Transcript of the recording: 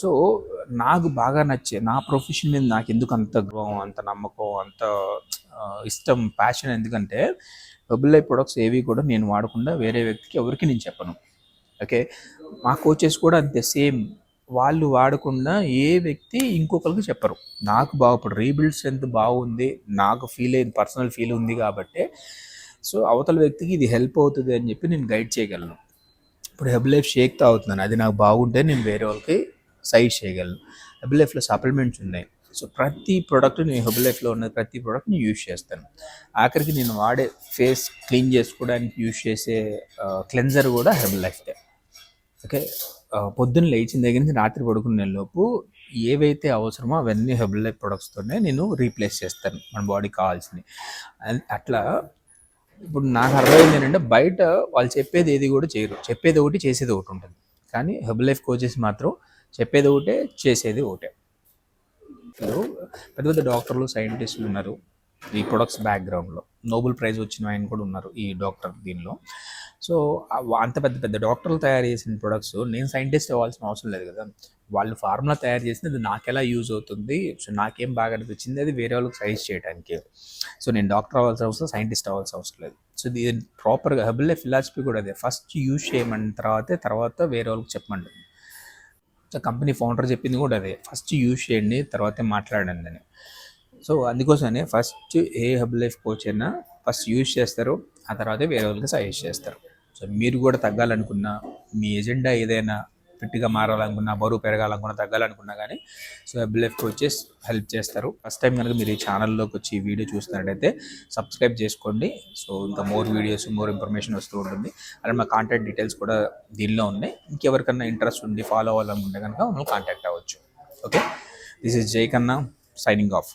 So నాకు బాగా నచ్చే నా ప్రొఫెషన్ మీద నాకు ఎందుకు అంత గౌరవం అంత నమ్మకం అంత ఇష్టం ప్యాషన్ ఎందుకంటే డబుల్ లైఫ్ ప్రొడక్ట్స్ ఏవి కూడా నేను వాడకుండా వేరే వ్యక్తికి ఎవరికి నేను చెప్పను. ఓకే? మా కోచెస్ కూడా అంతే సేమ్. వాళ్ళు వాడకుండా ఏ వ్యక్తి ఇంకొకరికి చెప్పరు. నాకు బాగుపడు రీబిల్డ్ స్ట్రెంత్ బాగుంది నాకు ఫీల్ అయింది పర్సనల్ ఫీల్ ఉంది కాబట్టి. సో అవతల వ్యక్తికి ఇది హెల్ప్ అవుతుంది అని చెప్పి నేను గైడ్ చేయగలను. ఇప్పుడు హెబ్ లైఫ్ షేక్ తాగుతున్నాను అది నాకు బాగుంటే నేను వేరే వాళ్ళకి సైడ్ చేయగలను. హెబ్ లైఫ్లో సప్లిమెంట్స్ ఉన్నాయి. సో ప్రతి ప్రోడక్ట్ నేను హెబ్ లైఫ్లో ఉన్న ప్రతి ప్రోడక్ట్ని యూజ్ చేస్తాను. ఆఖరికి నేను వాడే ఫేస్ క్లీన్ చేసుకోవడానికి యూజ్ చేసే క్లెన్జర్ కూడా హెబ్ లైఫ్దే ఓకే పొద్దున్న లేచిన దగ్గర నుంచి రాత్రి పడుకునే లోపు ఏవైతే అవసరమో అవన్నీ హెబ్ లైఫ్ ప్రొడక్ట్స్తోనే నేను రీప్లేస్ చేస్తాను. మన బాడీకి కావాల్సినవి. అట్లా ఇప్పుడు నాకు అర్థమైంది ఏంటంటే బయట వాళ్ళు చెప్పేది ఏది కూడా చేయరు. చెప్పేది ఒకటి చేసేది ఒకటి ఉంటుంది. కానీ హెబ్ లైఫ్ కోచెస్ మాత్రం చెప్పేది ఒకటే చేసేది ఒకటే. ఇప్పుడు పెద్ద పెద్ద డాక్టర్లు సైంటిస్టులు ఉన్నారు ఈ ప్రొడక్ట్స్ బ్యాక్గ్రౌండ్లో. నోబెల్ ప్రైజ్ వచ్చిన ఆయన కూడా ఉన్నారు ఈ డాక్టర్ దీనిలో. సో అంత పెద్ద పెద్ద డాక్టర్లు తయారు చేసిన ప్రొడక్ట్స్ నేను సైంటిస్ట్ అవ్వాల్సిన అవసరం లేదు కదా. వాళ్ళు ఫార్ములా తయారు చేసింది అది నాకు ఎలా యూజ్ అవుతుంది సో నాకేం బాగా అనిపించింది అది వేరే వాళ్ళకి సజెస్ట్ చేయడానికి సో నేను డాక్టర్ అవ్వాల్సిన అవసరం సైంటిస్ట్ అవ్వాల్సిన అవసరం లేదు. సో ఇది ప్రాపర్గా హెబుల్ ఫిలాసఫీ కూడా అదే. ఫస్ట్ యూజ్ చేయమని తర్వాతే తర్వాత వేరే వాళ్ళకి చెప్పమండి సో కంపెనీ ఫౌండర్ చెప్పింది కూడా అదే. ఫస్ట్ యూజ్ చేయండి తర్వాతే మాట్లాడండి అని. సో అందుకోసమే first a Herbalife coach అయినా ఫస్ట్ యూజ్ చేస్తారు ఆ తర్వాతే వేరే వాళ్ళకి సజెస్ట్ చేస్తారు. సో మీరు కూడా తగ్గాలనుకున్నా మీ ఎజెండా ఏదైనా ఫిట్గా మారాలనుకున్నా బరువు పెరగాలనుకున్నా తగ్గాలనుకున్నా కానీ so Herbalife coaches help చేస్తారు. ఫస్ట్ టైం కనుక మీరు ఈ ఛానల్లోకి వచ్చి ఈ వీడియో చూస్తున్నట్టయితే సబ్స్క్రైబ్ చేసుకోండి. సో ఇంకా మోర్ వీడియోస్ మోర్ ఇన్ఫర్మేషన్ వస్తూ ఉంటుంది. అలాగే మా కాంటాక్ట్ డీటెయిల్స్ కూడా దీనిలో ఉన్నాయి. ఇంకెవరికన్నా ఇంట్రెస్ట్ ఉండి ఫాలో అవ్వాలనుకుంటే కనుక మమ్మల్ని కాంటాక్ట్ అవ్వచ్చు. ఓకే దిస్ ఇస్ జై కన్నా సైనింగ్ ఆఫ్